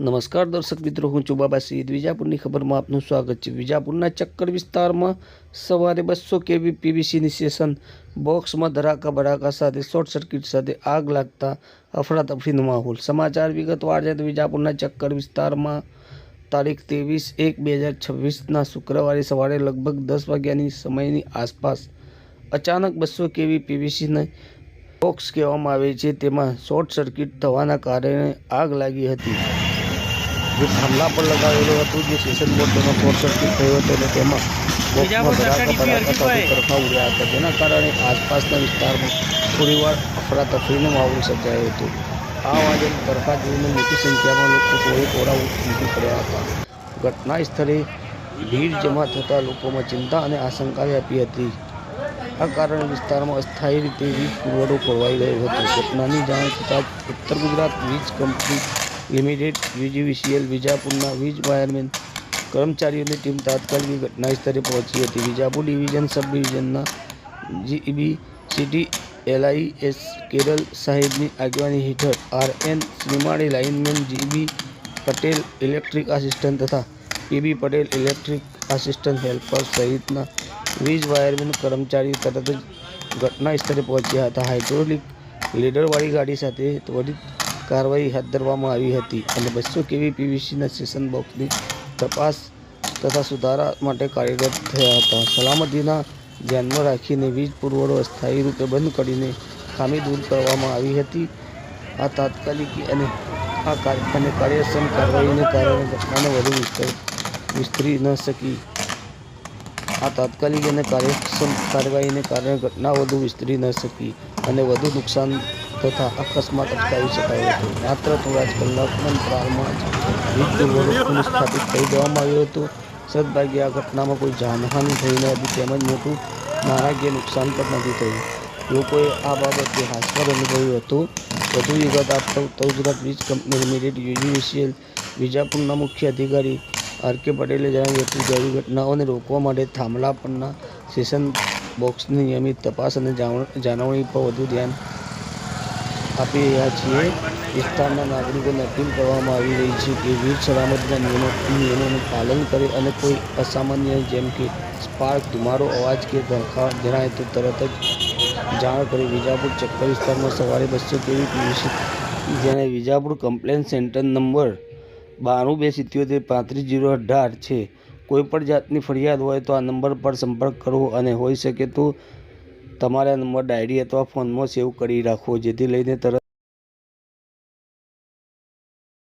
નમસ્કાર દર્શક મિત્રો, હું ચુબાબા બાબા વિજાપુરની ખબરમાં આપનું સ્વાગત છે. વિજાપુરના ચક્કર વિસ્તારમાં સવારે બસો કેવી પીવીસીની સેશન બોક્સમાં ધડાકા ભડાકા સાથે શોર્ટ સર્કિટ સાથે આગ લાગતા અફડાતફડીનો માહોલ. સમાચાર વિગતવાર છે વિજાપુરના ચક્કર વિસ્તારમાં તારીખ ત્રેવીસ એક બે હજાર છવ્વીસના શુક્રવારે સવારે લગભગ દસ વાગ્યાની સમયની આસપાસ અચાનક બસો કેવી પીવીસીને બોક્સ કહેવામાં આવે છે. તેમાં શોર્ટ સર્કિટ થવાના કારણે આગ લાગી હતી. જે થાંભલા પર લગાવેલું હતું જે સેશન બોર્ડ તેમાં શોર્ટ સર્કિટ થયો હતો અને તેમાં બોક્સમાં સાથે તરફા ઉડ્યા હતા. જેના કારણે આસપાસના વિસ્તારમાં થોડીવાર અફરાતફરીનો માહોલ સર્જાયો હતો. આ અવાજે તરફા જોઈને મોટી સંખ્યામાં લોકો ટોળે ટોળા ઉમટી પડ્યા હતા. ઘટના સ્થળે ભીડ જમા થતાં લોકોમાં ચિંતા અને આશંકા વ્યાપી હતી. આ કારણે વિસ્તારમાં અસ્થાયી રીતે વીજ પુરવઠો ખોરવાઈ ગયો હતો. ઘટનાની જાણ થતાં ઉત્તર ગુજરાત વીજ કંપની લિમિટેડ યુજીવીસીએલ વિજાપુરના વીજ વાયરમેન કર્મચારીઓની ટીમ તાત્કાલિક ઘટના સ્થળે પહોંચી હતી. વિજાપુર ડિવિઝન સબ ડિવિઝનના જીબી સિટી એલઆઈએસ કેરલ સાહેબની આગેવાની હેઠળ RN Shrimali lineman GB Patel electric assistant તથા PB Patel electric assistant helper સહિતના વીજ વાયરમેન કર્મચારીઓ તરત જ ઘટના સ્થળે પહોંચ્યા હતા. હાઇડ્રોલિક લીડરવાળી ગાડી સાથે ત્વરિત કાર્યવાહી હાથ ધરવામાં આવી હતી અને બસો કેવી પીવીસીના સેશન બોક્સની તપાસ તથા સુધારા માટે કાર્યરત થયા હતા. સલામતીના ધ્યાનમાં રાખીને વીજ પુરવઠો અસ્થાયી રૂપે બંધ કરીને ખામી દૂર કરવામાં આવી હતી. આ તાત્કાલિક અને આ અને કાર્યક્ષમ કાર્યવાહીને કારણે ઘટનાને વધુ વિસ્તાર વિસ્તરી ન શકી. આ તાત્કાલિક અને કાર્યક્ષમ કાર્યવાહીને કારણે ઘટના વધુ વિસ્તરી ન શકી અને વધુ નુકસાન તથા અકસ્માત અટકાવી શકાયો હતો. માત્ર થોડા જ કલાકના અંતરાલમાં જ વીજ સ્થાપિત કરી દેવામાં આવ્યું હતું. સદભાગ્યે આ ઘટનામાં કોઈ જાનહાનિ થઈ ન હતી તેમજ મોટું નાણાકીય નુકસાન પણ નથી થયું. લોકોએ આ બાબતે હાસ્પદ અનુભવ્યું હતું. વધુ વિગત આપતા ઉત્તર ગુજરાત વીજ કંપની લિમિટેડ યુજીવીસીએલ વિજાપુરના મુખ્ય અધિકારી આર કે પટેલે જણાવ્યું હતું કે આવી ઘટનાઓને રોકવા માટે થાંભલા પરના સેશન બોક્સની નિયમિત તપાસ અને જાણવણી પર વધુ ધ્યાન આપી રહ્યા છીએ. વિસ્તારના નાગરિકોને અપીલ કરવામાં આવી રહી છે કે વીજ સલામતીના નિયમો નિયમોનું પાલન કરે અને કોઈ અસામાન્ય જેમ કે સ્પાર્ક, ધુમાડો, અવાજ કે ધરખા જણાય તો તરત જ જાણ કરી. વિજાપુર ચક્કર વિસ્તારમાં સવારે બસો ત્રેવીસ જેને વિજાપુર કમ્પ્લેન સેન્ટર નંબર બાણું બે સિત્યોતેર પાંત્રીસ જીરો અઢાર છે. કોઈ પણ જાતની ફરિયાદ હોય તો આ નંબર પર સંપર્ક કરવો અને હોઈ શકે તો તમારા નંબર ડાયરી અથવા ફોનમાં સેવ કરી રાખો જેથી લઈને તરત